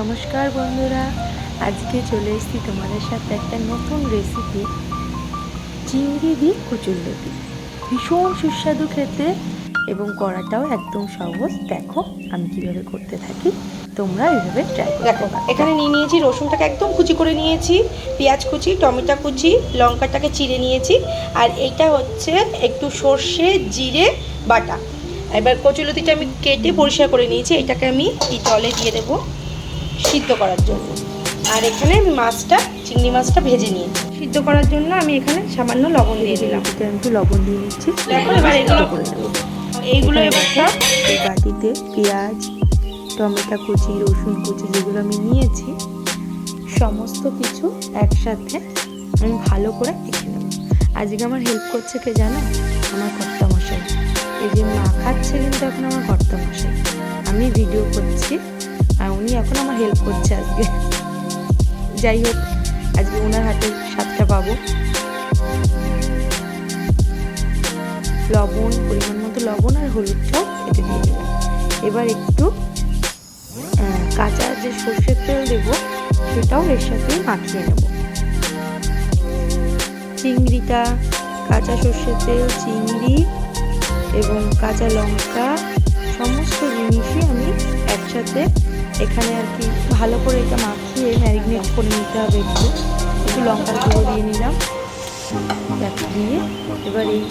নমস্কার বন্ধুরা আজকে চলে এসেছি তোমাদের সাথে একটা নতুন রেসিপি চিংড়ি দিয়ে কচুরলতি ভীষণ সুস্বাদু খেতে এবং করাটাও একদম সহজ। দেখো আমি কীভাবে করতে থাকি তোমরা এইভাবে ট্রাই দেখো এখানে নিয়ে নিয়েছি রসুনটাকে একদম কুচি করে নিয়েছি পেঁয়াজ কুচি টমেটো কুচি লঙ্কাটাকে চিড়ে নিয়েছি আর এইটা হচ্ছে একটু সর্ষে জিরে বাটা। এবার কচুলতিটা আমি কেটে পরিষ্কার করে নিয়েছি এটাকে আমি জলে দিয়ে দেবো। সিদ্ধ করার জন্য। আর এখানে আমি মাছটা চিংড়ি মাছটা ভেজে নিয়েছি সিদ্ধ করার জন্য আমি এখানে সামান্য লবণ দিয়ে দিলাম। একটু লবণ দিয়ে দিচ্ছি। এবার এগুলো এইগুলো এবার সব বাটিতে পেঁয়াজ টমেটো কুচি রসুন কুচি যেগুলো আমি নিয়েছি সমস্ত কিছু একসাথে আমি ভালো করে মেখে নেব। আজকে আমার হেল্প করছে কে জানো? আমার কর্তা মশাই এই যে মাখাচ্ছে কিন্তু এখন আমার কর্তা মশাই আমি ভিডিও করছি। আর উনি এখন আমার হেল্প করছে আজকে। যাই হোক, আজকে ওনার হাতে স্বাদটা পাবো। লবণ, পরিমাণ মতো লবণ আর হলুদটাও এতে দিয়ে দিলাম। এবার একটু কাঁচা যে সর্ষের তেল দেবো, সেটাও এর সাথে মাখিয়ে নেব। চিংড়িটা, কাঁচা সর্ষের তেল, চিংড়ি এবং কাঁচা লঙ্কা, সমস্ত জিনিসই আমি একসাথে এখানে আর কি ভালো করে এটা মাখিয়ে ম্যারিনেট করে নিতে হবে একটু। একটু লঙ্কার গুঁড়ো দিয়ে নিলাম। দেখো দিয়ে এবার এই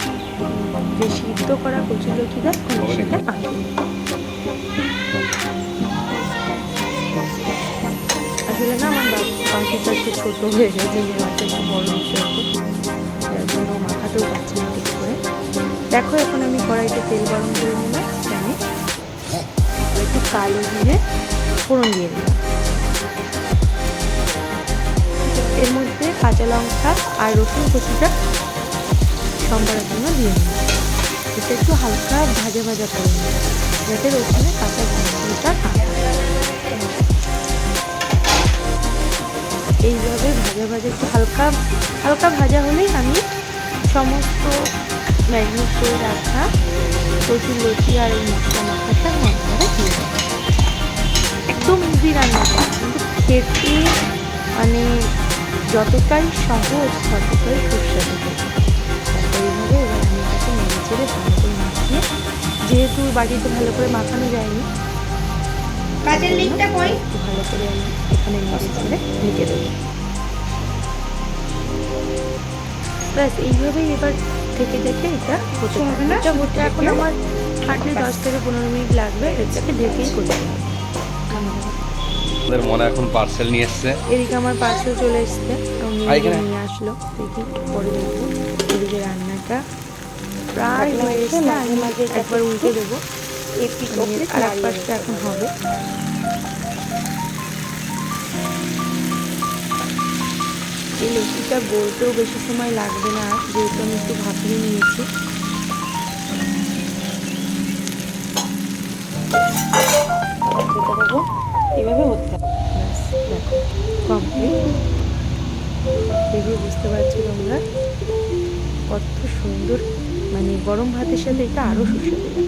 যে সিদ্ধ করা কচুর লতিটা সাথে মাখিয়ে আসলে না আমার বাকিটা একটু ছোটো হয়ে গেছে যে মাছটা একটু বড় যার জন্য মাখাতেও পারছি না ঠিক করে। দেখো এখন আমি কড়াইতে তেল গরম করে নিলাম। জানি একটু কালো জিরে ফোড়ন দিয়ে দিলাম। এর মধ্যে কাঁচা লঙ্কা আর রসুন কুচিটা সম্বারের জন্য দিয়ে নিলাম এটা একটু হালকা ভাজা ভাজা করে নিলাম, যাতে রসুনের কাঁচা না এইভাবে ভাজা ভাজা একটু হালকা হালকা ভাজা হলেই আমি সমস্ত ম্যারিনেট করে রাখা কচুর লতি আর মশলা মাখাটা একদম রান্না। করা, কিন্তু খেতে মানে যতটাই সহজ ততটাই সুস্বাদু। খেতে তারপর এইভাবে এবার আমি এটাকে নেড়ে চেড়ে ভালো করে মাখিয়ে যেহেতু বাটিতে ভালো করে মাখানো যায়নি কাজের লিঙ্কটা কই? ভালো করে আমি এখানে নেড়ে চেড়ে ঢেকে দেবো। ব্যাস এইভাবেই এবার থেকে দেখে এটা হতে হবে না? এখন আমার হার্ডলি দশ থেকে পনেরো মিনিট লাগবে। এটাকে ঢেকেই করতে হবে। ওদের মনে এখন পার্সেল নিয়ে এসছে। এদিকে আমার পার্সেল চলে এসছে। নিয়ে আসলো। দেখি পরে দেখব। এদিকে রান্নাটা প্রায় হয়ে এসছে আমি মাঝে একবার উল্টে দেবো। এপিট আর এক পাশটা এখন হবে। এই লুচিটা বলতেও বেশি সময় লাগবে না যেহেতু আমি একটু ভাপিয়ে নিয়েছি। এইভাবে হতে দেখো দেখে বুঝতে পারছি তোমরা কত সুন্দর মানে গরম ভাতের সাথে এটা আরও সুস্বাদু।